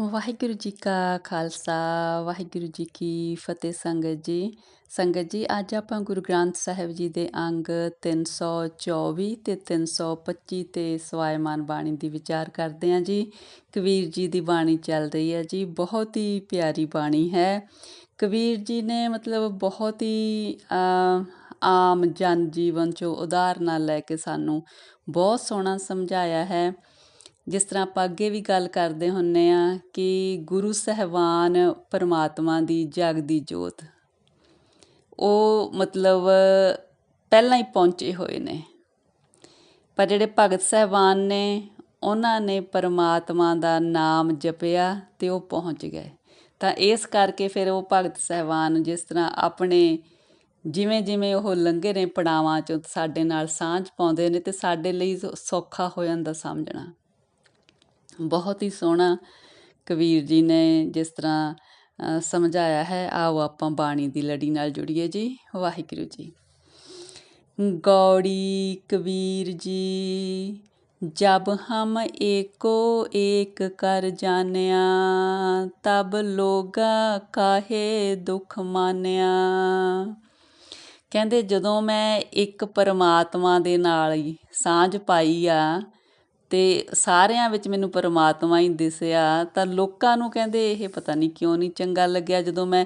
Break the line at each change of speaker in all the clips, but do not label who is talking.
ਵਾਹਿਗੁਰੂ ਜੀ ਕਾ ਖਾਲਸਾ, ਵਾਹਿਗੁਰੂ ਜੀ ਕੀ ਫਤਿਹ ਸੰਗਤ ਜੀ। ਸੰਗਤ ਜੀ, ਅੱਜ ਆਪਾਂ ਗੁਰੂ ਗ੍ਰੰਥ ਸਾਹਿਬ ਜੀ ਦੇ ਅੰਗ 324 ਤੇ 325 ਤੇ ਸਵਾਇਮਾਨ ਬਾਣੀ ਦੀ ਵਿਚਾਰ ਕਰਦੇ ਹਾਂ ਜੀ। ਕਬੀਰ ਜੀ ਦੀ ਬਾਣੀ ਚੱਲ ਰਹੀ ਹੈ ਜੀ, ਬਹੁਤ ਹੀ ਪਿਆਰੀ ਬਾਣੀ ਹੈ। ਕਬੀਰ ਜੀ ਨੇ ਮਤਲਬ ਬਹੁਤ ਹੀ ਆਮ ਜਨ ਜੀਵਨ ਚੋਂ ਉਦਾਹਰਨਾਂ ਲੈ ਕੇ ਸਾਨੂੰ ਬਹੁਤ ਸੋਹਣਾ ਸਮਝਾਇਆ ਹੈ। ਜਿਸ ਤਰ੍ਹਾਂ ਆਪਾਂ ਅੱਗੇ ਵੀ ਗੱਲ ਕਰਦੇ ਹੁੰਦੇ ਹਾਂ ਕਿ ਗੁਰੂ ਸਹਿਬਾਨ ਪਰਮਾਤਮਾ ਦੀ ਜਗਦੀ ਜੋਤ। ਉਹ ਮਤਲਬ ਪਹਿਲਾਂ ਹੀ ਪਹੁੰਚੇ ਹੋਏ ਨੇ। ਪਰ ਜਿਹੜੇ ਭਗਤ ਸਹਿਬਾਨ ਨੇ, ਉਹਨਾਂ ਨੇ ਪਰਮਾਤਮਾ ਦਾ ਨਾਮ ਜਪਿਆ ਤੇ ਉਹ ਪਹੁੰਚ ਗਏ। ਤਾਂ ਇਸ ਕਰਕੇ ਫਿਰ ਉਹ ਭਗਤ ਸਹਿਬਾਨ ਜਿਸ ਤਰ੍ਹਾਂ ਆਪਣੇ ਜਿਵੇਂ ਜਿਵੇਂ ਉਹ ਲੰਘੇ ਨੇ ਪੜਾਵਾਂ 'ਚੋਂ, ਸਾਡੇ ਨਾਲ ਸਾਂਝ ਪਾਉਂਦੇ ਨੇ ਤੇ ਸਾਡੇ ਲਈ ਸੌਖਾ ਹੋ ਜਾਂਦਾ ਸਮਝਣਾ। ਬਹੁਤ ਹੀ ਸੋਹਣਾ ਕਬੀਰ ਜੀ ਨੇ ਜਿਸ ਤਰ੍ਹਾਂ ਸਮਝਾਇਆ ਹੈ, ਆਓ ਆਪਾਂ ਬਾਣੀ ਦੀ ਲੜੀ ਨਾਲ ਜੁੜੀਏ ਜੀ। ਵਾਹਿਗੁਰੂ ਜੀ। ਗੌੜੀ ਕਬੀਰ ਜੀ, ਜਬ ਹਮ ਏਕੋ ਏਕ ਕਰ ਜਾਣਿਆ, ਤਬ ਲੋਗਾ ਕਾਹੇ ਦੁਖ ਮਾਨਿਆ। ਕਹਿੰਦੇ ਜਦੋਂ ਮੈਂ ਇੱਕ ਪਰਮਾਤਮਾ ਦੇ ਨਾਲ ਹੀ ਸਾਂਝ ਪਾਈ ਆ ਤੇ ਸਾਰਿਆਂ ਵਿੱਚ ਮੈਨੂੰ ਪਰਮਾਤਮਾ ਹੀ ਦਿਸਿਆ, ਤਾਂ ਲੋਕਾਂ ਨੂੰ ਕਹਿੰਦੇ ਇਹ ਪਤਾ ਨਹੀਂ ਕਿਉਂ ਨਹੀਂ ਚੰਗਾ ਲੱਗਿਆ ਜਦੋਂ ਮੈਂ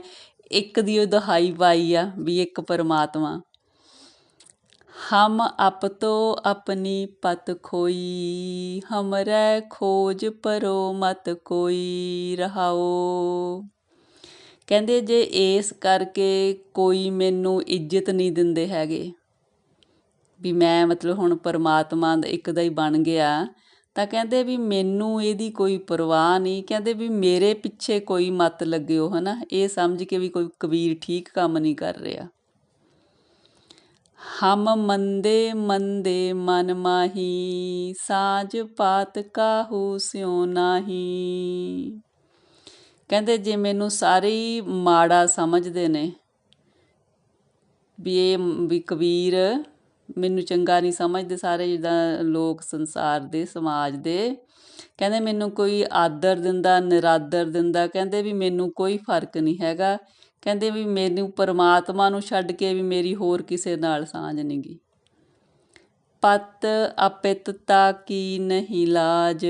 ਇੱਕ ਦੀ ਉਹ ਦਹਾਈ ਪਾਈ ਆ ਵੀ ਇੱਕ ਪਰਮਾਤਮਾ। ਹਮ ਅਪ ਤੋ ਆਪਣੀ ਪਤ ਖੋਈ, ਹਮਰੇ ਖੋਜ ਪਰੋ ਮਤ ਕੋਈ ਰਹਾਓ। ਕਹਿੰਦੇ ਜੇ ਇਸ ਕਰਕੇ ਕੋਈ ਮੈਨੂੰ ਇੱਜ਼ਤ ਨਹੀਂ ਦਿੰਦੇ ਹੈਗੇ। ਵੀ ਮੈਂ ਮਤਲਬ ਹੁਣ ਪਰਮਾਤਮਾ ਦਾ, ਇੱਕ ਦਾ ਹੀ ਬਣ ਗਿਆ। ਤਾਂ ਕਹਿੰਦੇ ਵੀ ਮੈਨੂੰ ਇਹਦੀ ਕੋਈ ਪਰਵਾਹ ਨਹੀਂ। ਕਹਿੰਦੇ ਵੀ ਮੇਰੇ ਪਿੱਛੇ ਕੋਈ ਮਤ ਲੱਗਿਓ, ਹਨਾ? ਇਹ ਸਮਝ ਕੇ ਵੀ ਕੋਈ ਕਬੀਰ ਠੀਕ ਕੰਮ ਨਹੀਂ ਕਰ ਰਿਹਾ। ਹਮ ਮੰਦੇ ਮੰਦੇ ਮਨ ਮਾਹੀ ਸਾਜ ਪਾਤ ਕਾਹੂ ਸਿਉ ਨਾਹੀ। ਕਹਿੰਦੇ ਜੇ ਮੈਨੂੰ ਸਾਰੇ ਮਾੜਾ ਸਮਝਦੇ ਨੇ, ਵੀ ਇਹ ਵੀ ਕਬੀਰ ਮੈਨੂੰ ਚੰਗਾ ਨਹੀਂ ਸਮਝਦੇ ਸਾਰੇ ਜਿੱਦਾਂ ਲੋਕ ਸੰਸਾਰ ਦੇ, ਸਮਾਜ ਦੇ। ਕਹਿੰਦੇ ਮੈਨੂੰ ਕੋਈ ਆਦਰ ਦਿੰਦਾ, ਨਿਰਾਦਰ ਦਿੰਦਾ, ਕਹਿੰਦੇ ਵੀ ਮੈਨੂੰ ਕੋਈ ਫ਼ਰਕ ਨਹੀਂ ਹੈਗਾ। ਕਹਿੰਦੇ ਵੀ ਮੈਨੂੰ ਪਰਮਾਤਮਾ ਨੂੰ ਛੱਡ ਕੇ ਵੀ ਮੇਰੀ ਹੋਰ ਕਿਸੇ ਨਾਲ ਸਾਂਝ ਨਹੀਂ ਨਹੀਂਗੀ ਪਤ ਅਪਿਤਤਾ ਕੀ ਨਹੀਂ ਲਾਜ,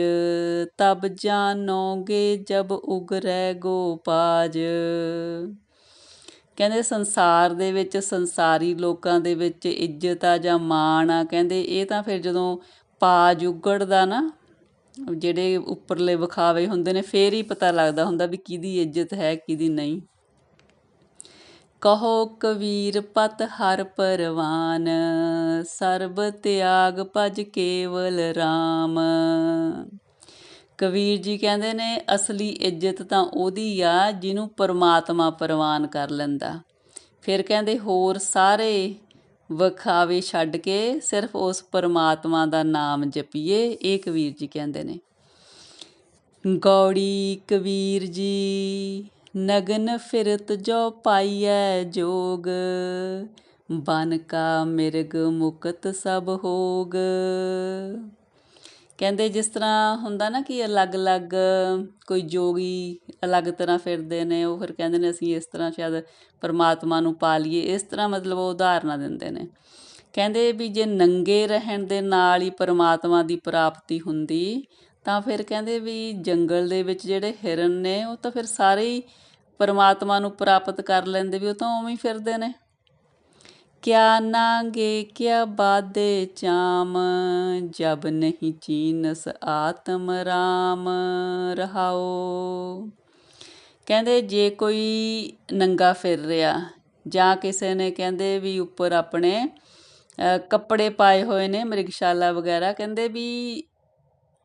ਤਬ ਜਾਨੋਗੇ ਜਬ ਉਗਰੈ ਗੋਪਾਜ। ਕਹਿੰਦੇ ਸੰਸਾਰ ਦੇ ਵਿੱਚ, ਸੰਸਾਰੀ ਲੋਕਾਂ ਦੇ ਵਿੱਚ ਇੱਜ਼ਤ ਆ ਜਾਂ ਮਾਣ ਆ, ਕਹਿੰਦੇ ਇਹ ਤਾਂ ਫਿਰ ਜਦੋਂ ਪਾਜ ਉਗੜਦਾ ਨਾ, ਜਿਹੜੇ ਉੱਪਰਲੇ ਵਿਖਾਵੇ ਹੁੰਦੇ ਨੇ, ਫੇਰ ਹੀ ਪਤਾ ਲੱਗਦਾ ਹੁੰਦਾ ਵੀ ਕਿਹਦੀ ਇੱਜ਼ਤ ਹੈ, ਕਿਹਦੀ ਨਹੀਂ। ਕਹੋ ਕਬੀਰ ਪਤ ਹਰ ਪਰਵਾਨ, ਸਰਬ ਤਿਆਗ ਭਜ ਕੇਵਲ RAM ਕਬੀਰ ਜੀ ਕਹਿੰਦੇ ਨੇ, ਅਸਲੀ ਇੱਜ਼ਤ ਤਾਂ ਉਹਦੀ ਆ, ਜਿਹਨੂੰ ਪਰਮਾਤਮਾ ਪ੍ਰਵਾਨ ਕਰ ਲੈਂਦਾ। ਫਿਰ ਕਹਿੰਦੇ, ਹੋਰ ਸਾਰੇ ਵਖਾਵੇ ਛੱਡ ਕੇ ਸਿਰਫ ਉਸ ਪਰਮਾਤਮਾ ਦਾ ਨਾਮ ਜਪੀਏ। ਇਹ ਕਬੀਰ ਜੀ ਕਹਿੰਦੇ ਨੇ। ਗੌੜੀ ਕਬੀਰ ਜੀ, ਨਗਨ ਫਿਰਤ ਜੋ ਪਾਈਐ ਜੋਗ, ਬਨ ਕਾ ਮਿਰਗ ਮੁਕਤ ਸਭ ਹੋਗ। ਕਹਿੰਦੇ ਜਿਸ ਤਰ੍ਹਾਂ ਹੁੰਦਾ ਨਾ ਕਿ ਅਲੱਗ-ਅਲੱਗ ਕੋਈ ਜੋਗੀ ਅਲੱਗ ਤਰ੍ਹਾਂ ਫਿਰਦੇ ਨੇ, ਉਹ ਫਿਰ ਕਹਿੰਦੇ ਨੇ ਅਸੀਂ ਇਸ ਤਰ੍ਹਾਂ ਸ਼ਾਇਦ ਪਰਮਾਤਮਾ ਨੂੰ ਪਾ ਲਈਏ, ਇਸ ਤਰ੍ਹਾਂ ਮਤਲਬ ਉਹ ਉਦਾਹਰਨਾਂ ਦਿੰਦੇ ਨੇ। ਕਹਿੰਦੇ ਵੀ ਜੇ ਨੰਗੇ ਰਹਿਣ ਦੇ ਨਾਲ ਹੀ ਪਰਮਾਤਮਾ ਦੀ ਪ੍ਰਾਪਤੀ ਹੁੰਦੀ, ਤਾਂ ਫਿਰ ਕਹਿੰਦੇ ਵੀ ਜੰਗਲ ਦੇ ਵਿੱਚ ਜਿਹੜੇ ਹਿਰਨ ਨੇ, ਉਹ ਤਾਂ ਫਿਰ ਸਾਰੇ ਹੀ ਪਰਮਾਤਮਾ ਨੂੰ ਪ੍ਰਾਪਤ ਕਰ ਲੈਂਦੇ ਵੀ ਉਹ ਤਾਂ ਉਵੇਂ ਹੀ ਫਿਰਦੇ ਨੇ। ਕਿਆ ਨਾਂਗੇ, ਕਿਆ ਬਾਦੇ ਚਾਮ। ਜਬ ਨਹੀਂ ਚੀਨਸ ਆਤਮ ਰਾਮ ਰਹਾਓ। ਕਹਿੰਦੇ ਜੇ ਕੋਈ ਨੰਗਾ ਫਿਰ ਰਿਹਾ, ਜਾਂ ਕਿਸੇ ਨੇ ਕਹਿੰਦੇ ਵੀ ਉੱਪਰ ਆਪਣੇ ਕੱਪੜੇ ਪਾਏ ਹੋਏ ਨੇ, ਮ੍ਰਿਗਸ਼ਾਲਾ ਵਗੈਰਾ, ਕਹਿੰਦੇ ਵੀ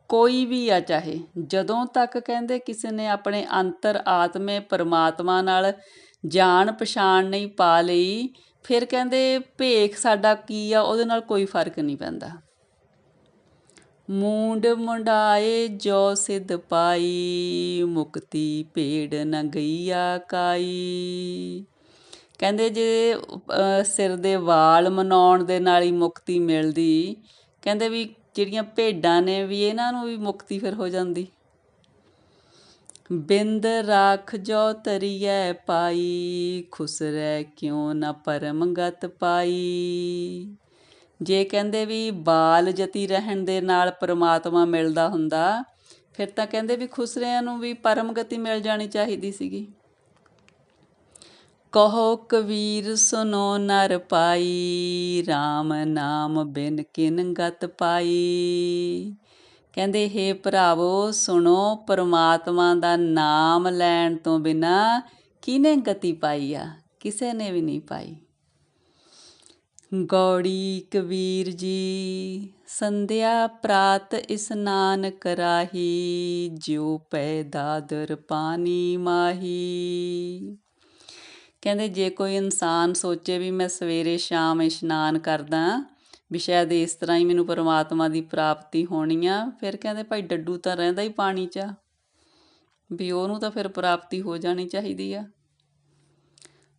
ਕੋਈ ਵੀ ਆ ਚਾਹੇ, ਜਦੋਂ ਤੱਕ ਕਹਿੰਦੇ ਕਿਸੇ ਨੇ ਆਪਣੇ ਅੰਤਰ ਆਤਮੇ ਪਰਮਾਤਮਾ ਨਾਲ ਜਾਣ ਪਛਾਣ ਨਹੀਂ ਪਾ ਲਈ ਫਿਰ ਕਹਿੰਦੇ ਭੇਖ ਸਾਡਾ ਕੀ ਆ, ਉਹਦੇ ਨਾਲ ਕੋਈ ਫ਼ਰਕ ਨਹੀਂ ਪੈਂਦਾ। ਮੂੰਡ ਮੁੰਡਾਏ ਜੋ ਸਿੱਧ ਪਾਈ, ਮੁਕਤੀ ਭੇੜ ਨ ਗਈਆ ਕਾਈ। ਕਹਿੰਦੇ ਜੇ ਸਿਰ ਦੇ ਵਾਲ ਮਨਾਉਣ ਦੇ ਨਾਲ ਹੀ ਮੁਕਤੀ ਮਿਲਦੀ, ਕਹਿੰਦੇ ਵੀ ਜਿਹੜੀਆਂ ਭੇਡਾਂ ਨੇ ਵੀ, ਇਹਨਾਂ ਨੂੰ ਵੀ ਮੁਕਤੀ ਫਿਰ ਹੋ ਜਾਂਦੀ। ਬਿੰਦ ਰਾਖ ਜੋ ਤਰੀਐ ਪਾਈ, ਖੁਸਰੈ ਕਿਉ ਨ ਪਰਮ ਗਤ ਪਾਈ? ਜੇ ਕਹਿੰਦੇ ਵੀ ਬਾਲ ਜਤੀ ਰਹਿਣ ਦੇ ਨਾਲ ਪ੍ਰਮਾਤਮਾ ਮਿਲਦਾ ਹੁੰਦਾ, ਫਿਰ ਤਾਂ ਕਹਿੰਦੇ ਵੀ ਖੁਸਰਿਆਂ ਨੂੰ ਵੀ ਪਰਮ ਗਤੀ ਮਿਲ ਜਾਣੀ ਚਾਹੀਦੀ ਸੀਗੀ। ਕਹੋ ਕਬੀਰ ਸੁਨੋ ਨਰ ਪਾਈ RAM ਨਾਮ ਬਿਨ ਕਿਨ ਗਤ ਪਾਈ। ਕਹਿੰਦੇ हे ਭਰਾਵੋ, ਸੁਣੋ, ਪਰਮਾਤਮਾ ਦਾ ਨਾਮ ਲੈਣ ਤੋਂ ਬਿਨਾ ਕਿਨੇ ਗਤੀ ਪਾਈ ਆ? ਕਿਸੇ ਨੇ ਵੀ ਨਹੀਂ ਪਾਈ। ਗੌੜੀ ਕਬੀਰ ਜੀ, ਸੰਧਿਆ ਪ੍ਰਾਤ ਇਸਨਾਨ ਕਰਾਹੀ ਜਿਉ ਪੈ ਦਾਦਰ ਪਾਣੀ ਮਾਹੀ। ਕਹਿੰਦੇ, ਜੇ ਕੋਈ ਇਨਸਾਨ ਸੋਚੇ ਵੀ ਮੈਂ ਸਵੇਰੇ ਸ਼ਾਮ ਇਸ਼ਨਾਨ ਕਰਦਾ ਵੀ ਸ਼ਾਇਦ ਇਸ ਤਰ੍ਹਾਂ ਹੀ ਮੈਨੂੰ ਪਰਮਾਤਮਾ ਦੀ ਪ੍ਰਾਪਤੀ ਹੋਣੀ ਆ। ਫਿਰ ਕਹਿੰਦੇ ਭਾਈ ਡੱਡੂ ਤਾਂ ਰਹਿੰਦਾ ਹੀ ਪਾਣੀ 'ਚ। ਵੀ ਉਹਨੂੰ ਤਾਂ ਫਿਰ ਪ੍ਰਾਪਤੀ ਹੋ ਜਾਣੀ ਚਾਹੀਦੀ ਆ।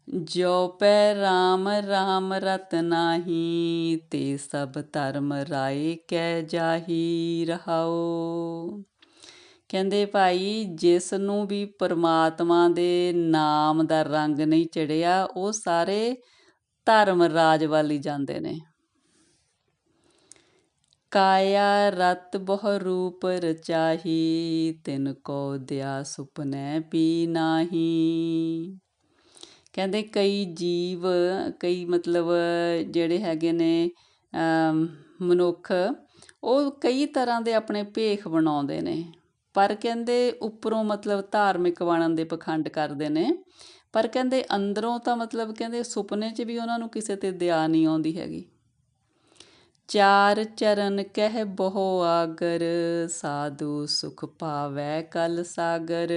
ਜੋ ਪੈ RAM RAM ਰਤ ਨਾਹੀ, ਤੇ ਸਭ ਧਰਮ ਰਾਏ ਕਹਿ ਜਾਹੀ ਰਹਾਓ ਕਹਿੰਦੇ ਭਾਈ ਜਿਸ ਨੂੰ ਵੀ ਪਰਮਾਤਮਾ ਦੇ ਨਾਮ ਦਾ ਰੰਗ ਨਹੀਂ ਚੜਿਆ, ਉਹ ਸਾਰੇ ਧਰਮ ਰਾਜ ਵੱਲ ਹੀ ਜਾਂਦੇ ਨੇ। ਕਾਇਆ ਰਤ ਬਹੁ ਰੂਪ ਰਚਾਹੀ, ਤਿਨ ਕੋ ਦਿਆ ਸੁਪਨੇ ਪੀ ਨਾਹੀ। ਕਹਿੰਦੇ ਕਈ ਜੀਵ, ਕਈ ਮਤਲਬ ਜਿਹੜੇ ਹੈਗੇ ਨੇ ਮਨੁੱਖ, ਉਹ ਕਈ ਤਰ੍ਹਾਂ ਦੇ ਆਪਣੇ ਭੇਖ ਬਣਾਉਂਦੇ ਨੇ। ਪਰ ਕਹਿੰਦੇ ਉੱਪਰੋਂ ਮਤਲਬ ਧਾਰਮਿਕ ਬਣਨ ਦੇ ਪਖੰਡ ਕਰਦੇ ਨੇ। ਪਰ ਕਹਿੰਦੇ ਅੰਦਰੋਂ ਤਾਂ ਮਤਲਬ ਕਹਿੰਦੇ ਸੁਪਨੇ 'ਚ ਵੀ ਉਹਨਾਂ ਨੂੰ ਕਿਸੇ ਤੇ ਦਇਆ ਨਹੀਂ ਆਉਂਦੀ ਹੈਗੀ। ਚਾਰ ਚਰਨ ਕਹਿ ਬਹੁ ਆਗਰ, ਸਾਧੂ ਸੁਖ ਪਾਵੈ ਕਲ ਸਾਗਰ।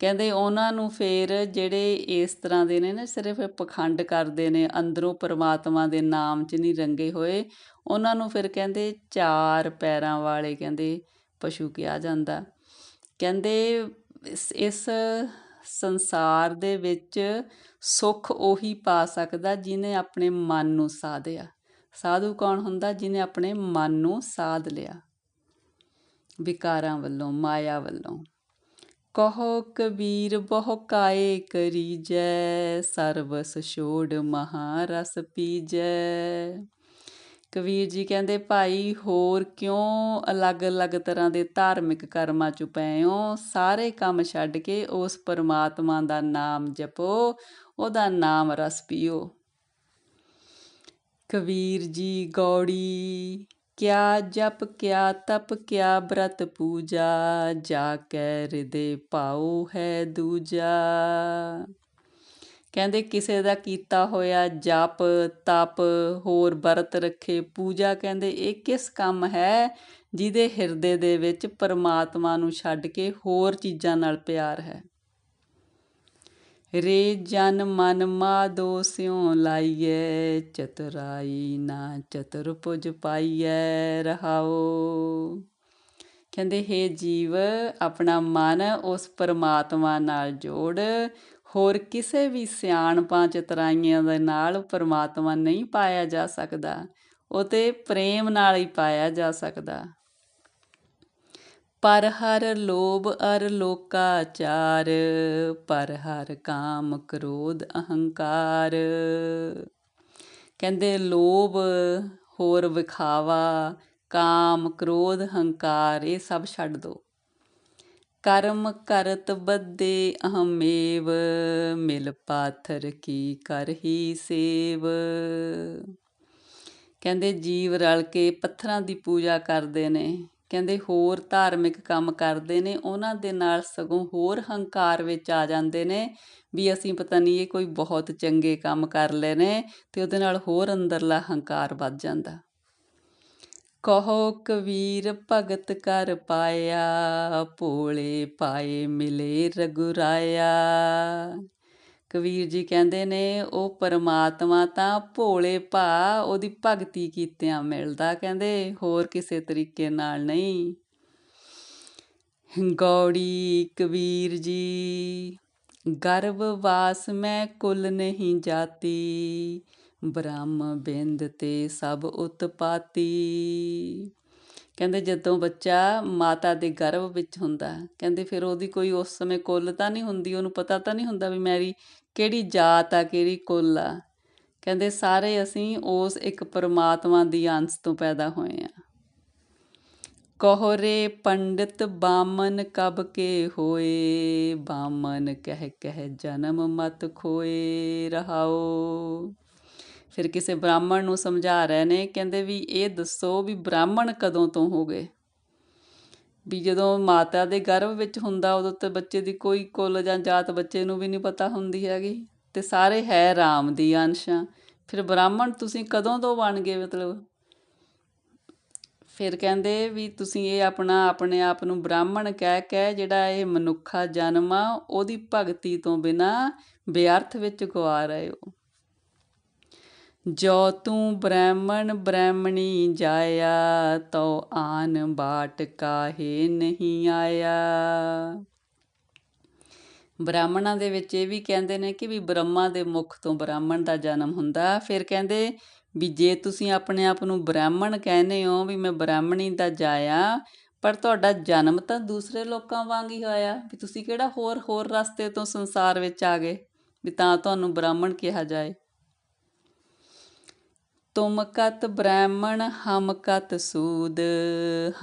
ਕਹਿੰਦੇ ਉਹਨਾਂ ਨੂੰ ਫੇਰ ਜਿਹੜੇ ਇਸ ਤਰ੍ਹਾਂ ਦੇ ਨੇ ਨਾ, ਸਿਰਫ ਪਖੰਡ ਕਰਦੇ ਨੇ, ਅੰਦਰੋਂ ਪਰਮਾਤਮਾ ਦੇ ਨਾਮ 'ਚ ਨਹੀਂ ਰੰਗੇ ਹੋਏ, ਉਹਨਾਂ ਨੂੰ ਫਿਰ ਕਹਿੰਦੇ ਚਾਰ ਪੈਰਾਂ ਵਾਲੇ ਕਹਿੰਦੇ ਪਸ਼ੂ ਕਿਹਾ ਜਾਂਦਾ। ਕਹਿੰਦੇ ਇਸ ਸੰਸਾਰ ਦੇ ਵਿੱਚ ਸੁੱਖ ਉਹੀ ਪਾ ਸਕਦਾ ਜਿਨੇ ਆਪਣੇ ਮਨ ਨੂੰ ਸਾਧਿਆ। ਸਾਧੂ ਕੌਣ ਹੁੰਦਾ ਜਿਨੇ ਆਪਣੇ ਮਨ ਨੂੰ ਸਾਧ ਲਿਆ? ਵਿਕਾਰਾਂ ਵੱਲੋਂ, ਮਾਇਆ ਵੱਲੋਂ। ਕਹੋ ਕਬੀਰ, ਬਹੁ ਕਾਏ ਕਰੀਜੈ ਸਰਵਸ ਛੋੜ ਮਹਾਰਸ ਪੀਜੈ। ਕਬੀਰ ਜੀ ਕਹਿੰਦੇ, ਭਾਈ, ਹੋਰ ਕਿਉਂ ਅਲੱਗ-ਅਲੱਗ ਤਰ੍ਹਾਂ ਦੇ ਧਾਰਮਿਕ ਕਰਮਾਂ ਚ ਪਏ ਹੋ? ਸਾਰੇ ਕੰਮ ਛੱਡ ਕੇ ਉਸ ਪਰਮਾਤਮਾ ਦਾ ਨਾਮ ਜਪੋ, ਉਹਦਾ ਨਾਮ ਰਸ ਪੀਓ। ਕਬੀਰ ਜੀ ਗੌੜੀ, ਕਿਆ ਜਪ, ਕਿਆ ਤਪ, ਕਿਆ ਬ੍ਰਤ ਪੂਜਾ, ਜਾ ਕੈ ਹਿਰਦੇ ਪਾਉ ਹੈ ਦੂਜਾ। ਕਹਿੰਦੇ ਕਿਸੇ ਦਾ ਕੀਤਾ ਹੋਇਆ ਜਪ, ਤਪ, ਹੋਰ ਵਰਤ ਰੱਖੇ ਪੂਜਾ, ਕਹਿੰਦੇ ਇਹ ਕਿਸ ਕੰਮ ਹੈ ਜਿਹਦੇ ਹਿਰਦੇ ਦੇ ਵਿੱਚ ਪਰਮਾਤਮਾ ਨੂੰ ਛੱਡ ਕੇ ਹੋਰ ਚੀਜ਼ਾਂ ਨਾਲ ਪਿਆਰ ਹੈ? ਰੇ ਜਨ ਮਨ ਮਾ ਮਾਦੋ ਸਿਉ ਲਾਈਏ ਚਤੁਰਾਈ ਨਾ ਚਤੁਰ ਪੁਜ ਪਾਈਐ ਰਹਾਓ ਕਹਿੰਦੇ, ਹੇ ਜੀਵ, ਆਪਣਾ ਮਨ ਉਸ ਪਰਮਾਤਮਾ ਨਾਲ ਜੋੜ। ਹੋਰ ਕਿਸੇ ਵੀ ਸਿਆਣਪਾਂ ਚਤਰਾਈਆਂ ਦੇ ਨਾਲ ਪਰਮਾਤਮਾ ਨਹੀਂ ਪਾਇਆ ਜਾ ਸਕਦਾ। ਉਹ ਤੇ ਪ੍ਰੇਮ ਨਾਲ ਹੀ ਪਾਇਆ ਜਾ ਸਕਦਾ। ਪਰ ਹਰ ਲੋਭ ਅਰ ਲੋਕਾਚਾਰ ਪਰ ਹਰ ਕਾਮ ਕ੍ਰੋਧ ਅਹੰਕਾਰ। ਕਹਿੰਦੇ ਲੋਭ ਹੋਰ ਵਿਖਾਵਾ, ਕਾਮ ਕ੍ਰੋਧ ਹੰਕਾਰ, ਇਹ ਸਭ ਛੱਡ ਦੋ। ਕਰਮ ਕਰਤ ਬੱਦੇ ਅਹਮੇਵ, ਮਿਲ ਪਾਥਰ ਕੀ ਕਰਹੀ ਸੇਵ। ਕਹਿੰਦੇ ਜੀਵ ਰਲ ਕੇ ਪੱਥਰਾਂ ਦੀ ਪੂਜਾ ਕਰਦੇ ਨੇ। ਕਹਿੰਦੇ ਹੋਰ ਧਾਰਮਿਕ ਕੰਮ ਕਰਦੇ ਨੇ, ਉਹਨਾਂ ਦੇ ਨਾਲ ਸਗੋਂ ਹੋਰ ਹੰਕਾਰ ਵਿੱਚ ਆ ਜਾਂਦੇ ਨੇ ਵੀ ਅਸੀਂ ਪਤਾ ਨਹੀਂ ਇਹ ਕੋਈ ਬਹੁਤ ਚੰਗੇ ਕੰਮ ਕਰ ਲਏ ਨੇ ਤੇ ਉਹਦੇ ਨਾਲ ਹੋਰ ਅੰਦਰਲਾ ਹੰਕਾਰ ਵੱਧ ਜਾਂਦਾ। ਕਹੋ ਕਬੀਰ ਭਗਤ ਕਰ ਪਾਇਆ, ਭੋਲੇ ਪਾਏ ਮਿਲੇ ਰਗੁਰਾਇਆ। ਕਬੀਰ ਜੀ ਕਹਿੰਦੇ ਨੇ, ਉਹ ਪਰਮਾਤਮਾ ਤਾਂ ਭੋਲੇ ਭਾ ਉਹਦੀ ਭਗਤੀ ਕੀਤਿਆਂ ਮਿਲਦਾ ਕਹਿੰਦੇ, ਹੋਰ ਕਿਸੇ ਤਰੀਕੇ ਨਾਲ ਨਹੀਂ। ਗੌੜੀ ਕਬੀਰ ਜੀ, ਗਰਭ ਵਾਸ ਮੈਂ ਕੁਲ ਨਹੀਂ ਜਾਤੀ, ਬ੍ਰਹਮ ਬਿੰਦ ਤੇ ਸਭ ਉਤਪਾਤੀ। ਕਹਿੰਦੇ ਜਦੋਂ ਬੱਚਾ ਮਾਤਾ ਦੇ ਗਰਭ ਵਿੱਚ ਹੁੰਦਾ, ਕਹਿੰਦੇ ਫਿਰ ਉਹਦੀ ਕੋਈ ਉਸ ਸਮੇਂ ਕੁੱਲ ਤਾਂ ਨਹੀਂ ਹੁੰਦੀ, ਉਹਨੂੰ ਪਤਾ ਤਾਂ ਨਹੀਂ ਹੁੰਦਾ ਵੀ ਮੇਰੀ ਕਿਹੜੀ ਜਾਤ ਆ, ਕਿਹੜੀ ਕੁੱਲ ਆ। ਕਹਿੰਦੇ ਸਾਰੇ ਅਸੀਂ ਉਸ ਇੱਕ ਪਰਮਾਤਮਾ ਦੀ ਅੰਸ਼ ਤੋਂ ਪੈਦਾ ਹੋਏ ਆ। ਕੋਹਰੇ ਪੰਡਿਤ ਬਾਮਨ ਕਬ ਕੇ ਹੋਏ ਬਾਮਨ ਕਹਿ ਕਹਿ ਜਨਮ ਮਤ ਖੋਏ ਰਹਾਓ। ਫਿਰ ਕਿਸੇ ਬ੍ਰਾਹਮਣ ਨੂੰ ਸਮਝਾ ਰਹੇ ਨੇ, ਕਹਿੰਦੇ ਵੀ ਇਹ ਦੱਸੋ ਵੀ ਬ੍ਰਾਹਮਣ ਕਦੋਂ ਤੋਂ ਹੋ ਗਏ? ਵੀ ਜਦੋਂ ਮਾਤਾ ਦੇ ਗਰਭ ਵਿੱਚ ਹੁੰਦਾ, ਉਦੋਂ ਤੇ ਬੱਚੇ ਦੀ ਕੋਈ ਕੁੱਲ ਜਾਂ ਜਾਤ ਬੱਚੇ ਨੂੰ ਵੀ ਨਹੀਂ ਪਤਾ ਹੁੰਦੀ ਹੈਗੀ। ਤੇ ਸਾਰੇ ਹੈ ਰਾਮ ਦੀ ਅੰਸ਼ਾਂ। ਫਿਰ ਬ੍ਰਾਹਮਣ ਤੁਸੀਂ ਕਦੋਂ ਤੋਂ ਬਣ ਗਏ ਮਤਲਬ? ਫਿਰ ਕਹਿੰਦੇ ਵੀ ਤੁਸੀਂ ਇਹ ਆਪਣਾ ਆਪਣੇ ਆਪ ਨੂੰ ਬ੍ਰਾਹਮਣ ਕਹਿ ਕੇ ਜਿਹੜਾ ਇਹ ਮਨੁੱਖਾ ਜਨਮ ਆ, ਉਹਦੀ ਭਗਤੀ ਤੋਂ ਬਿਨਾ ਬੇਅਰਥ ਵਿੱਚ ਗਵਾ ਰਹੇ ਹੋ। ਜੋ ਤੂੰ ਬ੍ਰਾਹਮਣ ਬ੍ਰਾਹਮਣੀ ਜਾਇਆ ਤੋ ਆਨ ਬਾਟ ਕਾਹੇ ਨਹੀਂ ਆਇਆ। ਬ੍ਰਾਹਮਣਾਂ ਦੇ ਵਿੱਚ ਇਹ ਵੀ ਕਹਿੰਦੇ ਨੇ ਕਿ ਵੀ ਬ੍ਰਹਮਾ ਦੇ ਮੁਖ ਤੋਂ ਬ੍ਰਾਹਮਣ ਦਾ ਜਨਮ ਹੁੰਦਾ। ਫਿਰ ਕਹਿੰਦੇ ਵੀ ਜੇ ਤੁਸੀਂ ਆਪਣੇ ਆਪ ਨੂੰ ਬ੍ਰਾਹਮਣ ਕਹਿੰਦੇ ਹੋ ਵੀ ਮੈਂ ਬ੍ਰਾਹਮਣੀ ਦਾ ਜਾਇਆ, ਪਰ ਤੁਹਾਡਾ ਜਨਮ ਤਾਂ ਦੂਸਰੇ ਲੋਕਾਂ ਵਾਂਗ ਹੀ ਹੋਇਆ। ਵੀ ਤੁਸੀਂ ਕਿਹੜਾ ਹੋਰ ਹੋਰ ਰਸਤੇ ਤੋਂ ਸੰਸਾਰ ਵਿੱਚ ਆ ਗਏ? ਵੀ ਤਾਂ ਤੁਹਾਨੂੰ ਬ੍ਰਾਹਮਣ ਕਿਹਾ ਜਾਏ। ਤੁਮ ਕਤ ਬ੍ਰਾਹਮਣ, ਹਮ ਕਤ ਸੂਦ,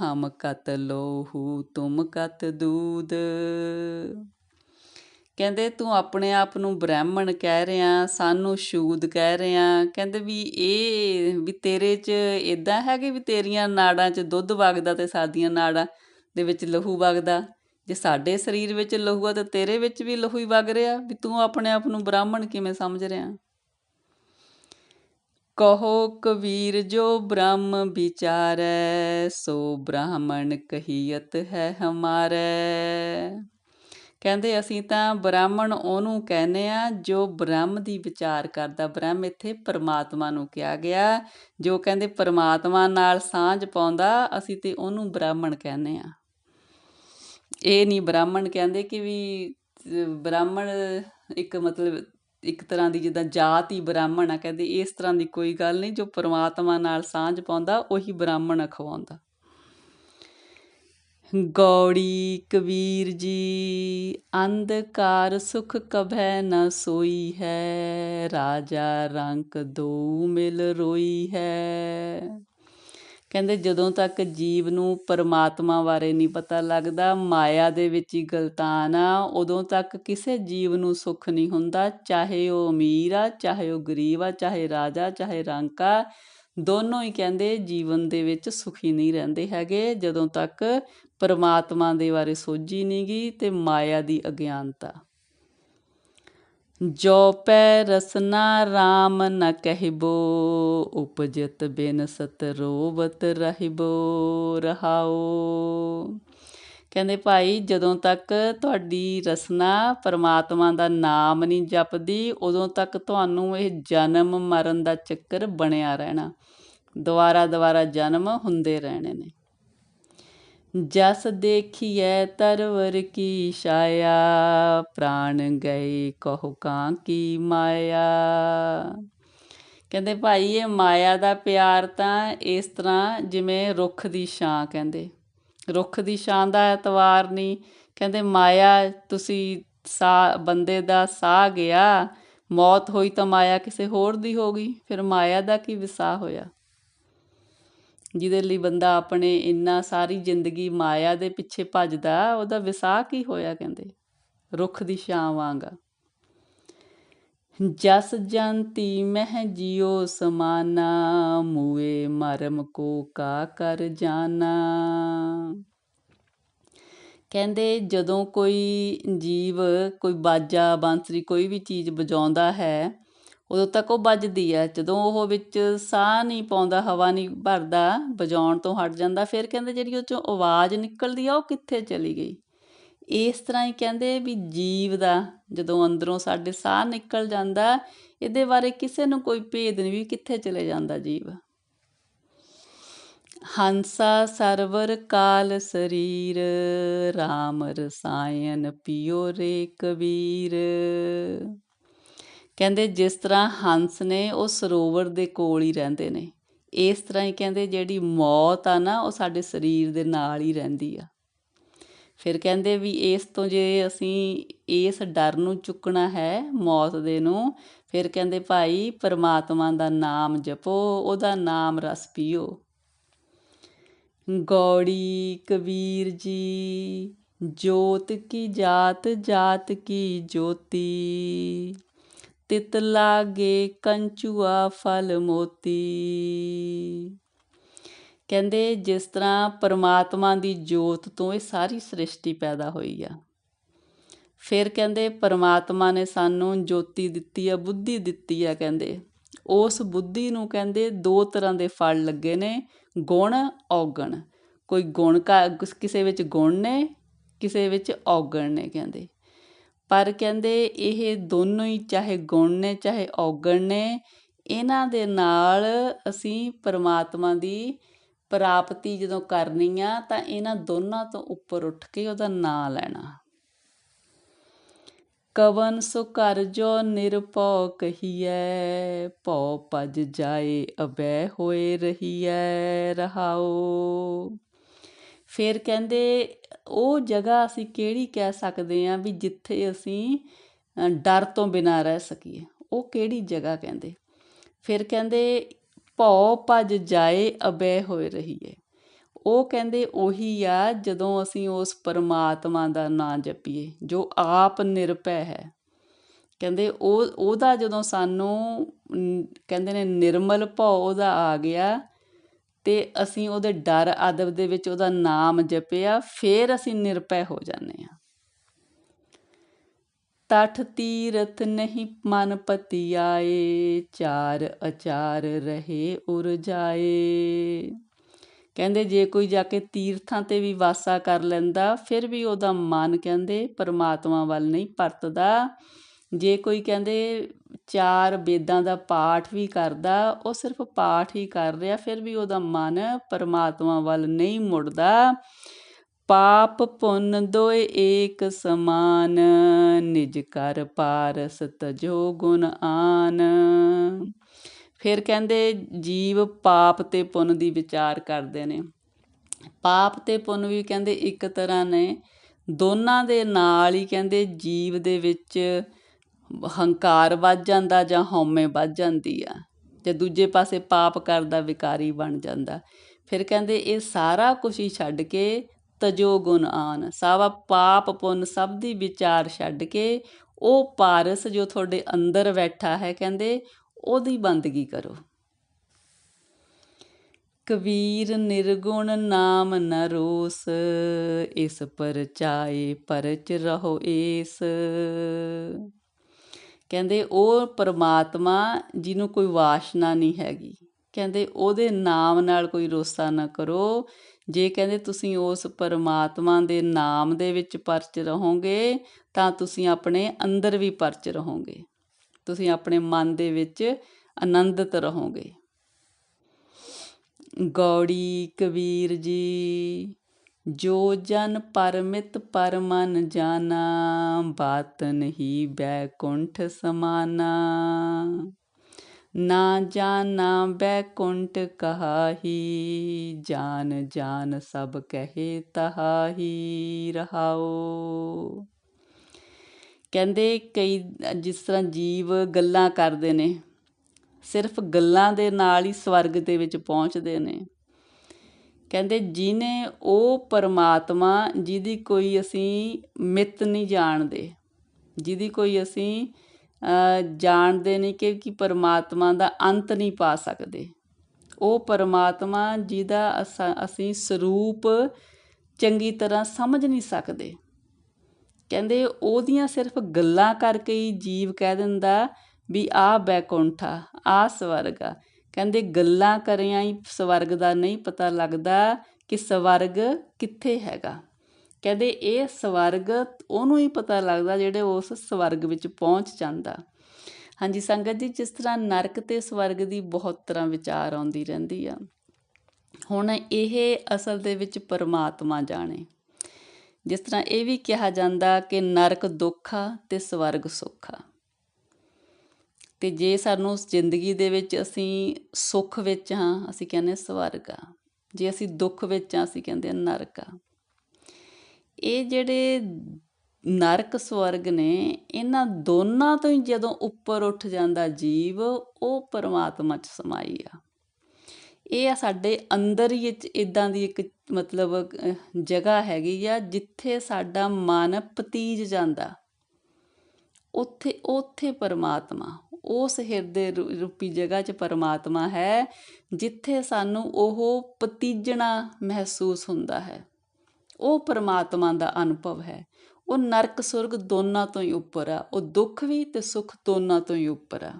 ਹਮ ਕਤ ਲੋਹੂ, ਤੁਮ ਕਤ ਦੂਦ। ਕਹਿੰਦੇ, ਤੂੰ ਆਪਣੇ ਆਪ ਨੂੰ ਬ੍ਰਾਹਮਣ ਕਹਿ ਰਿਹਾ, ਸਾਨੂੰ ਸ਼ੂਦ ਕਹਿ ਰਿਹਾ। ਕਹਿੰਦੇ, ਵੀ ਇਹ, ਵੀ ਤੇਰੇ 'ਚ ਇਦਾਂ ਹੈ ਕਿ ਵੀ ਤੇਰੀਆਂ ਨਾੜਾਂ 'ਚ ਦੁੱਧ ਵਗਦਾ ਤੇ ਸਾਡੀਆਂ ਨਾੜਾਂ ਦੇ ਵਿੱਚ ਲਹੂ ਵਗਦਾ? ਜੇ ਸਾਡੇ ਸਰੀਰ ਵਿੱਚ ਲਹੂ ਆ, ਤਾਂ ਤੇਰੇ ਵਿੱਚ ਵੀ ਲਹੂ ਹੀ ਵਗ ਰਿਹਾ। ਵੀ ਤੂੰ ਆਪਣੇ ਆਪ ਨੂੰ ਬ੍ਰਾਹਮਣ ਕਿਵੇਂ ਸਮਝ ਰਿਹਾ? ਕਹੋ ਕਬੀਰ ਜੋ ਬ੍ਰਹਮ ਵਿਚਾਰੈ, ਸੋ ਬ੍ਰਾਹਮਣ ਕਹੀਤ ਹੈ ਹਮਾਰੇ। ਕਹਿੰਦੇ ਅਸੀਂ ਤਾਂ ਬ੍ਰਾਹਮਣ ਉਹਨੂੰ ਕਹਿੰਦੇ ਆ ਜੋ ਬ੍ਰਹਮ ਦੀ ਵਿਚਾਰ ਕਰਦਾ। ਬ੍ਰਹਮ ਇੱਥੇ ਪਰਮਾਤਮਾ ਨੂੰ ਕਿਹਾ ਗਿਆ, ਜੋ ਕਹਿੰਦੇ ਪਰਮਾਤਮਾ ਨਾਲ ਸਾਂਝ ਪਾਉਂਦਾ, ਅਸੀਂ ਤੇ ਉਹਨੂੰ ਬ੍ਰਾਹਮਣ ਕਹਿੰਦੇ ਆ ਇਹ ਨਹੀਂ ਬ੍ਰਾਹਮਣ ਕਹਿੰਦੇ ਕਿ ਵੀ ਬ੍ਰਾਹਮਣ ਇੱਕ ਮਤਲਬ ਇੱਕ ਤਰ੍ਹਾਂ ਦੀ ਜਿੱਦਾਂ ਜਾਤ ਹੀ ਬ੍ਰਾਹਮਣ ਆ, ਕਹਿੰਦੇ ਇਸ ਤਰ੍ਹਾਂ ਦੀ ਕੋਈ ਗੱਲ ਨਹੀਂ, ਜੋ ਪਰਮਾਤਮਾ ਨਾਲ ਸਾਂਝ ਪਾਉਂਦਾ, ਉਹੀ ਬ੍ਰਾਹਮਣ ਅਖਵਾਉਂਦਾ ਗੌੜੀ ਕਬੀਰ ਜੀ, ਅੰਧਕਾਰ ਸੁਖ ਕਭੈ ਨ ਸੋਈ ਹੈ, ਰਾਜਾ ਰੰਕ ਦੋ ਮਿਲ ਰੋਈ ਹੈ। ਕਹਿੰਦੇ ਜਦੋਂ ਤੱਕ ਜੀਵ ਨੂੰ ਪਰਮਾਤਮਾ ਬਾਰੇ ਨਹੀਂ ਪਤਾ ਲੱਗਦਾ, ਮਾਇਆ ਦੇ ਵਿੱਚ ਹੀ ਗਲਤਾਨ ਆ, ਉਦੋਂ ਤੱਕ ਕਿਸੇ ਜੀਵ ਨੂੰ ਸੁੱਖ ਨਹੀਂ ਹੁੰਦਾ, ਚਾਹੇ ਉਹ ਅਮੀਰ ਆ, ਚਾਹੇ ਉਹ ਗਰੀਬ ਆ, ਚਾਹੇ ਰਾਜਾ, ਚਾਹੇ ਰੰਕਾ ਦੋਨੋਂ ਹੀ ਕਹਿੰਦੇ ਜੀਵਨ ਦੇ ਵਿੱਚ ਸੁਖੀ ਨਹੀਂ ਰਹਿੰਦੇ ਹੈਗੇ। ਜਦੋਂ ਤੱਕ ਪਰਮਾਤਮਾ ਦੇ ਬਾਰੇ ਸੋਝੀ ਨਹੀਂ ਗਈ ਤੇ ਮਾਇਆ ਦੀ ਅਗਿਆਨਤਾ। ਜੋ ਪੈ ਰਸਨਾ RAM ਨ ਕਹਿਬੋ, ਉਪਜਤ ਬਿਨ ਸਤ ਰੋਵਤ ਰਹਿਬੋ, ਰਹਾਓ। ਕਹਿੰਦੇ ਭਾਈ, ਜਦੋਂ ਤੱਕ ਤੁਹਾਡੀ ਰਸਨਾ ਪਰਮਾਤਮਾ ਦਾ ਨਾਮ ਨਹੀਂ ਜਪਦੀ, ਉਦੋਂ ਤੱਕ ਤੁਹਾਨੂੰ ਇਹ ਜਨਮ ਮਰਨ ਦਾ ਚੱਕਰ ਬਣਿਆ ਰਹਿਣਾ। ਦੁਬਾਰਾ ਦੁਬਾਰਾ ਜਨਮ ਹੁੰਦੇ ਰਹਿਣੇ ਨੇ। ਜਸ ਦੇਖੀਐ ਤਰਵਰ ਕੀ ਛਾਇਆ, ਪ੍ਰਾਣ ਗਏ ਕਹੋ ਕਾਂ ਕੀ ਮਾਇਆ। ਕਹਿੰਦੇ ਭਾਈ, ਇਹ ਮਾਇਆ ਦਾ ਪਿਆਰ ਤਾਂ ਇਸ ਤਰ੍ਹਾਂ ਜਿਵੇਂ ਰੁੱਖ ਦੀ ਛਾਂ ਕਹਿੰਦੇ। ਰੁੱਖ ਦੀ ਛਾਂ ਦਾ ਐਤਵਾਰ ਨਹੀਂ ਕਹਿੰਦੇ, ਮਾਇਆ, ਤੁਸੀਂ ਸਾ, ਬੰਦੇ ਦਾ ਸਾਹ ਗਿਆ, ਮੌਤ ਹੋਈ ਤਾਂ ਮਾਇਆ ਕਿਸੇ ਹੋਰ ਦੀ ਹੋ ਗਈ। ਫਿਰ ਮਾਇਆ ਦਾ ਕੀ ਵਿਸਾਹ ਹੋਇਆ? ਜਿਹਦੇ ਲਈ ਬੰਦਾ ਆਪਣੇ ਇੰਨਾ ਸਾਰੀ ਜ਼ਿੰਦਗੀ ਮਾਇਆ ਦੇ ਪਿੱਛੇ ਭੱਜਦਾ, ਉਹਦਾ ਵਿਸਾਹ ਕੀ ਹੋਇਆ ਕਹਿੰਦੇ, ਰੁੱਖ ਦੀ ਛਾਂ ਵਾਂਗਾ। ਜਸ ਜੰਤੀ ਮਹਿ ਜਿਉ ਸਮਾਨਾ, ਮੂਏ ਮਰਮ ਕੋ ਕਾ ਕਰ ਜਾਣਾ ਕਹਿੰਦੇ ਜਦੋਂ ਕੋਈ ਜੀਵ, ਕੋਈ ਬਾਜਾ, ਬਾਂਸਰੀ ਕੋਈ ਵੀ ਚੀਜ਼ ਵਜਾਉਂਦਾ ਹੈ ਉਦੋਂ ਤੱਕ ਉਹ ਵੱਜਦੀ ਹੈ ਜਦੋਂ ਉਹ ਵਿੱਚ ਸਾਹ ਨਹੀਂ ਪਾਉਂਦਾ, ਹਵਾ ਨਹੀਂ ਭਰਦਾ, ਵਜਾਉਣ ਤੋਂ ਹਟ ਜਾਂਦਾ, ਫਿਰ ਕਹਿੰਦੇ ਜਿਹੜੀ ਉਹ ਚੋਂ ਆਵਾਜ਼ ਨਿਕਲਦੀ ਆ, ਉਹ ਕਿੱਥੇ ਚਲੀ ਗਈ? ਇਸ ਤਰ੍ਹਾਂ ਹੀ ਕਹਿੰਦੇ ਵੀ ਜੀਵ ਦਾ ਜਦੋਂ ਅੰਦਰੋਂ ਸਾਡੇ ਸਾਹ ਨਿਕਲ ਜਾਂਦਾ, ਇਹਦੇ ਬਾਰੇ ਕਿਸੇ ਨੂੰ ਕੋਈ ਭੇਦ ਨਹੀਂ ਵੀ ਕਿੱਥੇ ਚਲੇ ਜਾਂਦਾ ਜੀਵ। ਹੰਸਾ ਸਰਵਰ ਕਾਲ ਸਰੀਰ RAM ਰਸਾਇਣ ਪਿਓ ਰੇ ਕਬੀਰ ਕਹਿੰਦੇ ਜਿਸ ਤਰ੍ਹਾਂ ਹੰਸ ਨੇ ਉਹ ਸਰੋਵਰ ਦੇ ਕੋਲ ਹੀ ਰਹਿੰਦੇ ਨੇ। ਇਸ ਤਰ੍ਹਾਂ ਹੀ ਕਹਿੰਦੇ ਜਿਹੜੀ ਮੌਤ ਆ ਨਾ, ਉਹ ਸਾਡੇ ਸਰੀਰ ਦੇ ਨਾਲ ਹੀ ਰਹਿੰਦੀ ਆ। ਫਿਰ ਕਹਿੰਦੇ ਵੀ ਇਸ ਤੋਂ ਜੇ ਅਸੀਂ ਇਸ ਡਰ ਨੂੰ ਚੁੱਕਣਾ ਹੈ, ਮੌਤ ਦੇ ਨੂੰ, ਫਿਰ ਕਹਿੰਦੇ ਭਾਈ ਪਰਮਾਤਮਾ ਦਾ ਨਾਮ ਜਪੋ, ਉਹਦਾ ਨਾਮ ਰਸ ਪੀਓ। ਗੌੜੀ ਕਬੀਰ ਜੀ, ਜੋਤ ਕੀ ਜਾਤ ਜਾਤ ਕੀ ਜੋਤੀ। ਤਿਤ ਲਾਗੇ ਕੰਚੂਆ ਫਲ ਮੋਤੀ। ਕਹਿੰਦੇ ਜਿਸ ਤਰ੍ਹਾਂ ਪਰਮਾਤਮਾ ਦੀ ਜੋਤ ਤੋਂ ਇਹ ਸਾਰੀ ਸ੍ਰਿਸ਼ਟੀ ਪੈਦਾ ਹੋਈ ਆ। ਫਿਰ ਕਹਿੰਦੇ ਪਰਮਾਤਮਾ ਨੇ ਸਾਨੂੰ ਜੋਤੀ ਦਿੱਤੀ ਆ, ਬੁੱਧੀ ਦਿੱਤੀ ਆ ਕਹਿੰਦੇ। ਉਸ ਬੁੱਧੀ ਨੂੰ ਕਹਿੰਦੇ ਦੋ ਤਰ੍ਹਾਂ ਦੇ ਫਲ ਲੱਗੇ ਨੇ, ਗੁਣ, ਔਗਣ। ਕੋਈ ਗੁਣ ਕਿਸੇ ਵਿੱਚ ਗੁਣ ਨੇ, ਕਿਸੇ ਵਿੱਚ ਔਗਣ ਨੇ ਕਹਿੰਦੇ। ਪਰ ਕਹਿੰਦੇ ਇਹ ਦੋਨੋਂ ਹੀ ਚਾਹੇ ਗੁਣ ਨੇ, ਚਾਹੇ ਔਗਣ ਨੇ, ਇਹਨਾਂ ਦੇ ਨਾਲ ਅਸੀਂ ਪਰਮਾਤਮਾ ਦੀ ਪ੍ਰਾਪਤੀ ਜਦੋਂ ਕਰਨੀ ਆ, ਤਾਂ ਇਹਨਾਂ ਦੋਨਾਂ ਤੋਂ ਉੱਪਰ ਉੱਠ ਕੇ ਉਹਦਾ ਨਾਂ ਲੈਣਾ। ਕਵਨ ਸੋ ਕਰ ਜੋ ਨਿਰਪਉ ਕਹੀਐ, ਭਉ ਪਜ ਜਾਏ ਅਬੈ ਹੋਏ ਰਹੀਐ ਰਹਾਓ ਫਿਰ ਕਹਿੰਦੇ ਉਹ ਜਗ੍ਹਾ ਅਸੀਂ ਕਿਹੜੀ ਕਹਿ ਸਕਦੇ ਹਾਂ ਵੀ ਜਿੱਥੇ ਅਸੀਂ ਡਰ ਤੋਂ ਬਿਨਾਂ ਰਹਿ ਸਕੀਏ। ਉਹ ਕਿਹੜੀ ਜਗ੍ਹਾ ਕਹਿੰਦੇ? ਫਿਰ ਕਹਿੰਦੇ, ਭਉ ਭਜ ਜਾਏ ਅਬੈ ਹੋਏ ਰਹੀਏ। ਉਹ ਕਹਿੰਦੇ, ਉਹੀ ਆ, ਜਦੋਂ ਅਸੀਂ ਉਸ ਪਰਮਾਤਮਾ ਦਾ ਨਾਮ ਜਪੀਏ, ਜੋ ਆਪ ਨਿਰਭੈ ਹੈ। ਕਹਿੰਦੇ, ਉਹ, ਉਹਦਾ ਜਦੋਂ ਸਾਨੂੰ ਕਹਿੰਦੇ ਨੇ, ਨਿਰਮਲ ਭਉ ਉਹਦਾ ਆ ਗਿਆ ਤੇ ਅਸੀਂ ਉਹਦੇ ਡਰ ਅਦਬ ਦੇ ਵਿੱਚ ਉਹਦਾ ਨਾਮ ਜਪਿਆ, ਫਿਰ ਅਸੀਂ ਨਿਰਭੈ ਹੋ ਜਾਂਦੇ ਹਾਂ। ਤਠ ਤੀਰਥ ਨਹੀਂ ਮਨ ਪਤੀ ਆਏ ਚਾਰ ਅਚਾਰ ਰਹੇ ਉਰ ਜਾਏ। ਕਹਿੰਦੇ ਜੇ ਕੋਈ ਜਾ ਕੇ ਤੀਰਥਾਂ ਤੇ ਵੀ ਵਾਸਾ ਕਰ ਲੈਂਦਾ, ਫਿਰ ਵੀ ਉਹਦਾ ਮਨ ਕਹਿੰਦੇ ਪਰਮਾਤਮਾ ਵੱਲ ਨਹੀਂ ਪਰਤਦਾ। ਜੇ ਕੋਈ ਕਹਿੰਦੇ ਚਾਰ ਵੇਦਾਂ ਦਾ ਪਾਠ ਵੀ ਕਰਦਾ, ਉਹ ਸਿਰਫ ਪਾਠ ਹੀ ਕਰ ਰਿਹਾ, ਫਿਰ ਵੀ ਉਹਦਾ ਮਨ ਪਰਮਾਤਮਾ ਵੱਲ ਨਹੀਂ ਮੁੜਦਾ। ਪਾਪ ਪੁੰਨ ਦੋਏ ਏਕ ਸਮਾਨ, ਨਿਜ ਕਰ ਪਾਰਸ ਤਜੋ ਗੁਣ ਆਨ। ਫਿਰ ਕਹਿੰਦੇ, ਜੀਵ ਪਾਪ ਤੇ ਪੁੰਨ ਦੀ ਵਿਚਾਰ ਕਰਦੇ ਨੇ। ਪਾਪ ਤੇ ਪੁੰਨ ਵੀ ਕਹਿੰਦੇ ਇੱਕ ਤਰ੍ਹਾਂ ਨੇ, ਦੋਨਾਂ ਦੇ ਨਾਲ ਹੀ ਕਹਿੰਦੇ ਜੀਵ ਦੇ ਵਿੱਚ ਹੰਕਾਰ ਵੱਧ ਜਾਂਦਾ ਜਾਂ ਹਉਮੈ ਵੱਧ ਜਾਂਦੀ ਆ, ਤੇ ਦੂਜੇ ਪਾਸੇ ਪਾਪ ਕਰਦਾ ਵਿਕਾਰੀ ਬਣ ਜਾਂਦਾ। ਫਿਰ ਕਹਿੰਦੇ ਇਹ ਸਾਰਾ ਕੁਝ ਹੀ ਛੱਡ ਕੇ ਤਜੋ ਗੁਣ ਆਨ, ਸਾਵਾ ਪਾਪ ਪੁੰਨ ਸਭ ਦੀ ਵਿਚਾਰ ਛੱਡ ਕੇ ਉਹ ਪਾਰਸ ਜੋ ਤੁਹਾਡੇ ਅੰਦਰ ਬੈਠਾ ਹੈ ਕਹਿੰਦੇ ਉਹਦੀ ਬੰਦਗੀ ਕਰੋ। ਕਬੀਰ ਨਿਰਗੁਣ ਨਾਮ ਨ ਰੋਸ, ਇਸ ਪਰਚਾਏ ਪਰਚ ਰਹੋ ਏਸ। ਕਹਿੰਦੇ ਉਹ ਪਰਮਾਤਮਾ ਜਿਹਨੂੰ ਕੋਈ ਵਾਸ਼ਨਾ ਨਹੀਂ ਹੈਗੀ। ਕਹਿੰਦੇ ਉਹਦੇ ਨਾਮ ਨਾਲ ਕੋਈ ਰੋਸਾ ਨਾ ਕਰੋ। ਜੇ ਕਹਿੰਦੇ ਤੁਸੀਂ ਉਸ ਪਰਮਾਤਮਾ ਦੇ ਨਾਮ ਦੇ ਵਿੱਚ ਪਰਚ ਰਹੋਗੇ, ਤਾਂ ਤੁਸੀਂ ਆਪਣੇ ਅੰਦਰ ਵੀ ਪਰਚ ਰਹੋਗੇ। ਤੁਸੀਂ ਆਪਣੇ ਮਨ ਦੇ ਵਿੱਚ ਆਨੰਦਿਤ ਰਹੋਗੇ। ਗੌੜੀ ਕਬੀਰ ਜੀ ਜੋ ਜਨ ਪਰਮਿਤ ਪਰਮਨ ਜਾਣਾ ਬਾਤ ਨਹੀਂ ਬੈਕੁੰਠ ਸਮਾਨਾ। ਨਾ ਜਾਣਾ ਬੈਕੁੰਠ ਕਹਾਹੀ, ਜਾਨ ਜਾਨ ਸਭ ਕਹੇ ਤਹਾਹੀ ਰਹਾਓ। ਕਹਿੰਦੇ ਕਈ ਜਿਸ ਤਰ੍ਹਾਂ ਜੀਵ ਗੱਲਾਂ ਕਰਦੇ ਨੇ, ਸਿਰਫ ਗੱਲਾਂ ਦੇ ਨਾਲ ਹੀ ਸਵਰਗ ਦੇ ਵਿੱਚ ਪਹੁੰਚਦੇ ਨੇ। ਕਹਿੰਦੇ ਜਿਹਨੇ ਉਹ ਪਰਮਾਤਮਾ ਜਿਹਦੀ ਕੋਈ ਅਸੀਂ ਮਿੱਤ ਨਹੀਂ ਜਾਣਦੇ, ਜਿਹਦੀ ਕੋਈ ਅਸੀਂ ਜਾਣਦੇ ਨਹੀਂ ਕਿ ਕਿ ਪਰਮਾਤਮਾ ਦਾ ਅੰਤ ਨਹੀਂ ਪਾ ਸਕਦੇ। ਉਹ ਪਰਮਾਤਮਾ ਜਿਹਦਾ ਅਸੀਂ ਸਰੂਪ ਚੰਗੀ ਤਰ੍ਹਾਂ ਸਮਝ ਨਹੀਂ ਸਕਦੇ। ਕਹਿੰਦੇ ਉਹਦੀਆਂ ਸਿਰਫ ਗੱਲਾਂ ਕਰਕੇ ਹੀ ਜੀਵ ਕਹਿ ਦਿੰਦਾ ਵੀ ਆ ਬੈਕੁੰਠਾ ਆ ਸਵਰਗ ਆ। ਕਹਿੰਦੇ ਗੱਲਾਂ ਕਰਿਆਂ ਹੀ ਸਵਰਗ ਦਾ ਨਹੀਂ ਪਤਾ ਲੱਗਦਾ ਕਿ ਸਵਰਗ ਕਿੱਥੇ ਹੈਗਾ। ਕਹਿੰਦੇ ਇਹ ਸਵਰਗ ਉਹਨੂੰ ਹੀ ਪਤਾ ਲੱਗਦਾ ਜਿਹੜੇ ਉਸ ਸਵਰਗ ਵਿੱਚ ਪਹੁੰਚ ਜਾਂਦਾ। ਹਾਂਜੀ, ਸੰਗਤ ਜੀ, ਜਿਸ ਤਰ੍ਹਾਂ ਨਰਕ ਤੇ ਸਵਰਗ ਦੀ ਬਹੁਤ ਤਰ੍ਹਾਂ ਵਿਚਾਰ ਆਉਂਦੀ ਰਹਿੰਦੀ ਆ। ਹੁਣ ਇਹ ਅਸਲ ਦੇ ਵਿੱਚ ਪਰਮਾਤਮਾ ਜਾਣੇ। ਜਿਸ ਤਰ੍ਹਾਂ ਇਹ ਵੀ ਕਿਹਾ ਜਾਂਦਾ ਕਿ ਨਰਕ ਦੁੱਖ ਆ ਤੇ ਸਵਰਗ ਸੁੱਖ। ਆ ਅਤੇ ਜੇ ਸਾਨੂੰ ਉਸ ਜ਼ਿੰਦਗੀ ਦੇ ਵਿੱਚ ਅਸੀਂ ਸੁੱਖ ਵਿੱਚ ਹਾਂ, ਅਸੀਂ ਕਹਿੰਦੇ ਸਵਰਗ ਆ। ਜੇ ਅਸੀਂ ਦੁੱਖ ਵਿੱਚ ਹਾਂ, ਅਸੀਂ ਕਹਿੰਦੇ ਨਰਕ ਆ। ਇਹ ਜਿਹੜੇ ਨਰਕ, ਸਵਰਗ ਨੇ, ਇਹਨਾਂ ਦੋਨਾਂ ਤੋਂ ਹੀ ਜਦੋਂ ਉੱਪਰ ਉੱਠ ਜਾਂਦਾ ਜੀਵ, ਉਹ ਪਰਮਾਤਮਾ 'ਚ ਸਮਾਈ ਆ। ਇਹ ਆ ਸਾਡੇ ਅੰਦਰ ਹੀ ਇਦਾਂ ਦੀ ਇੱਕ ਮਤਲਬ ਜਗ੍ਹਾ ਹੈਗੀ ਆ, ਜਿੱਥੇ ਸਾਡਾ ਮਨ ਪਤੀਜ ਜਾਂਦਾ। ਉੱਥੇ ਉੱਥੇ ਪਰਮਾਤਮਾ। ਉਸ ਹਿਰਦੇ ਰੂਪੀ ਜਗ੍ਹਾ 'ਚ ਪਰਮਾਤਮਾ ਹੈ, ਜਿੱਥੇ ਸਾਨੂੰ ਉਹ ਪਤੀਜਣਾ ਮਹਿਸੂਸ ਹੁੰਦਾ ਹੈ। ਉਹ ਪਰਮਾਤਮਾ ਦਾ ਅਨੁਭਵ ਹੈ। ਉਹ ਨਰਕ, ਸੁਰਗ ਦੋਨਾਂ ਤੋਂ ਹੀ ਉੱਪਰ ਆ। ਉਹ ਦੁੱਖ ਵੀ ਤੇ ਸੁੱਖ ਦੋਨਾਂ ਤੋਂ ਹੀ ਉੱਪਰ ਆ।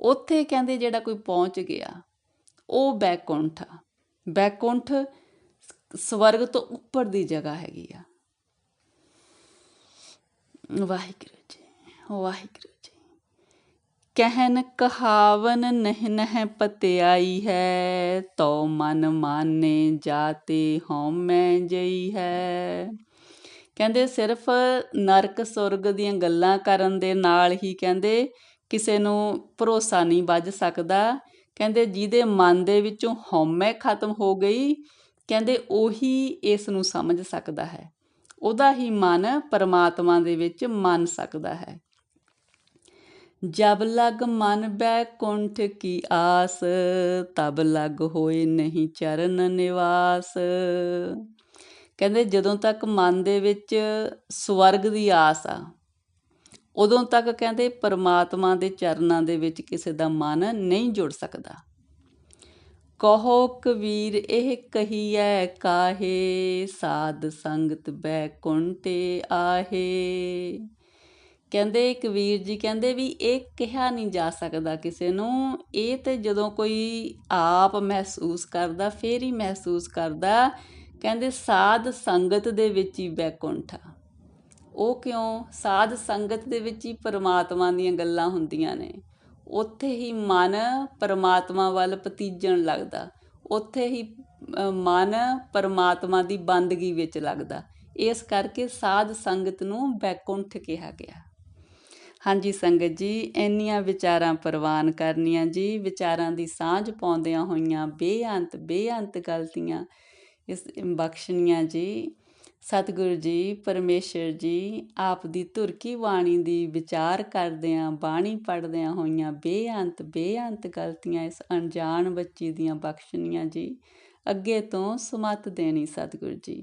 ਉੱਥੇ ਕਹਿੰਦੇ ਜਿਹੜਾ ਕੋਈ ਪਹੁੰਚ ਗਿਆ, ਉਹ ਬੈਕੁੰਠ ਆ। ਬੈਕੁੰਠ ਸਵਰਗ ਤੋਂ ਉੱਪਰ ਦੀ ਜਗ੍ਹਾ ਹੈਗੀ ਆ। ਵਾਹਿਗੁਰੂ ਜੀ ਵਾਹਿਗੁਰੂ ਜੀ। ਕਹਿਨ ਕਹਾਵਨ ਨਹਿ ਨਹਿ ਪਤਿਆਈ ਹੈ ਤੋ ਮਨ ਮਾਨੇ ਜਾਤੇ ਹਉਮੈ ਜਈ ਹੈ। ਕਹਿੰਦੇ ਸਿਰਫ ਨਰਕ ਸੁਰਗ ਦੀਆਂ ਗੱਲਾਂ ਕਰਨ ਦੇ ਨਾਲ ਹੀ ਕਹਿੰਦੇ ਕਿਸੇ ਨੂੰ ਭਰੋਸਾ ਨਹੀਂ ਵੱਜ ਸਕਦਾ। ਕਹਿੰਦੇ ਜਿਹਦੇ ਮਨ ਦੇ ਵਿੱਚੋਂ ਹਉਮੈ ਖਤਮ ਹੋ ਗਈ, ਕਹਿੰਦੇ ਉਹੀ ਇਸ ਨੂੰ ਸਮਝ ਸਕਦਾ ਹੈ। ਉਹਦਾ ਹੀ ਮਨ ਪਰਮਾਤਮਾ ਦੇ ਵਿੱਚ ਮੰਨ ਸਕਦਾ ਹੈ। ਜਬ ਲਗ ਮਨ ਬੈਕੁੰਠ ਕੀ ਆਸ, ਤਬ ਲਗ ਹੋਏ ਨਹੀਂ ਚਰਨ ਨਿਵਾਸ। ਕਹਿੰਦੇ ਜਦੋਂ ਤੱਕ ਮਨ ਦੇ ਵਿੱਚ ਸਵਰਗ ਦੀ ਆਸ ਆ, ਉਦੋਂ ਤੱਕ ਕਹਿੰਦੇ ਪਰਮਾਤਮਾ ਦੇ ਚਰਨਾਂ ਦੇ ਵਿੱਚ ਕਿਸੇ ਦਾ ਮਨ ਨਹੀਂ ਜੁੜ ਸਕਦਾ। ਕਹੋ ਕਬੀਰ, ਇਹ ਕਹੀਐ ਕਾਹੇ? ਸਾਧ ਸੰਗਤ ਬੈਕੁੰਠੇ ਆਹੇ। ਕਹਿੰਦੇ ਕਬੀਰ ਜੀ ਕਹਿੰਦੇ ਵੀ ਇਹ ਕਿਹਾ ਨਹੀਂ ਜਾ ਸਕਦਾ ਕਿਸੇ ਨੂੰ। ਇਹ ਤੇ ਜਦੋਂ ਕੋਈ ਆਪ ਮਹਿਸੂਸ ਕਰਦਾ, ਫੇਰ ਹੀ ਮਹਿਸੂਸ ਕਰਦਾ। ਕਹਿੰਦੇ ਸਾਧ ਸੰਗਤ ਦੇ ਵਿੱਚ ਹੀ ਬੈਕੁੰਠ ਉਹ ਕਿਉਂ? ਸਾਧ ਸੰਗਤ ਦੇ ਵਿੱਚ ਹੀ ਪਰਮਾਤਮਾ ਦੀਆਂ ਗੱਲਾਂ ਹੁੰਦੀਆਂ ਨੇ। ਉੱਥੇ ਹੀ ਮਨ ਪਰਮਾਤਮਾ ਵੱਲ ਪਤੀਜਣ ਲੱਗਦਾ। ਉੱਥੇ ਹੀ ਮਨ ਪਰਮਾਤਮਾ ਦੀ ਬੰਦਗੀ ਵਿੱਚ ਲੱਗਦਾ। ਇਸ ਕਰਕੇ ਸਾਧ ਸੰਗਤ ਨੂੰ ਬੈਕੁੰਠ ਕਿਹਾ ਗਿਆ। ਹਾਂਜੀ ਸੰਗਤ ਜੀ, ਇੰਨੀਆਂ ਵਿਚਾਰਾਂ ਪ੍ਰਵਾਨ ਕਰਨੀਆਂ ਜੀ, ਵਿਚਾਰਾਂ ਦੀ ਸਾਂਝ ਪਾਉਂਦਿਆਂ ਹੋਈਆਂ ਬੇਅੰਤ ਬੇਅੰਤ ਗਲਤੀਆਂ ਇਸ ਬਖਸ਼ਣੀਆਂ ਜੀ। ਸਤਿਗੁਰੂ ਜੀ, ਪਰਮੇਸ਼ਰ ਜੀ, ਆਪ ਦੀ ਧੁਰਕੀ ਬਾਣੀ ਦੀ ਵਿਚਾਰ ਕਰਦਿਆਂ, ਬਾਣੀ ਪੜਦਿਆਂ ਹੋਈਆਂ ਬੇਅੰਤ ਬੇਅੰਤ ਗਲਤੀਆਂ ਇਸ ਅਣਜਾਣ ਬੱਚੀ ਦੀਆਂ ਬਖਸ਼ਣੀਆਂ ਜੀ। ਅੱਗੇ ਤੋਂ ਸਮਤ ਦੇਣੀ ਸਤਿਗੁਰੂ ਜੀ।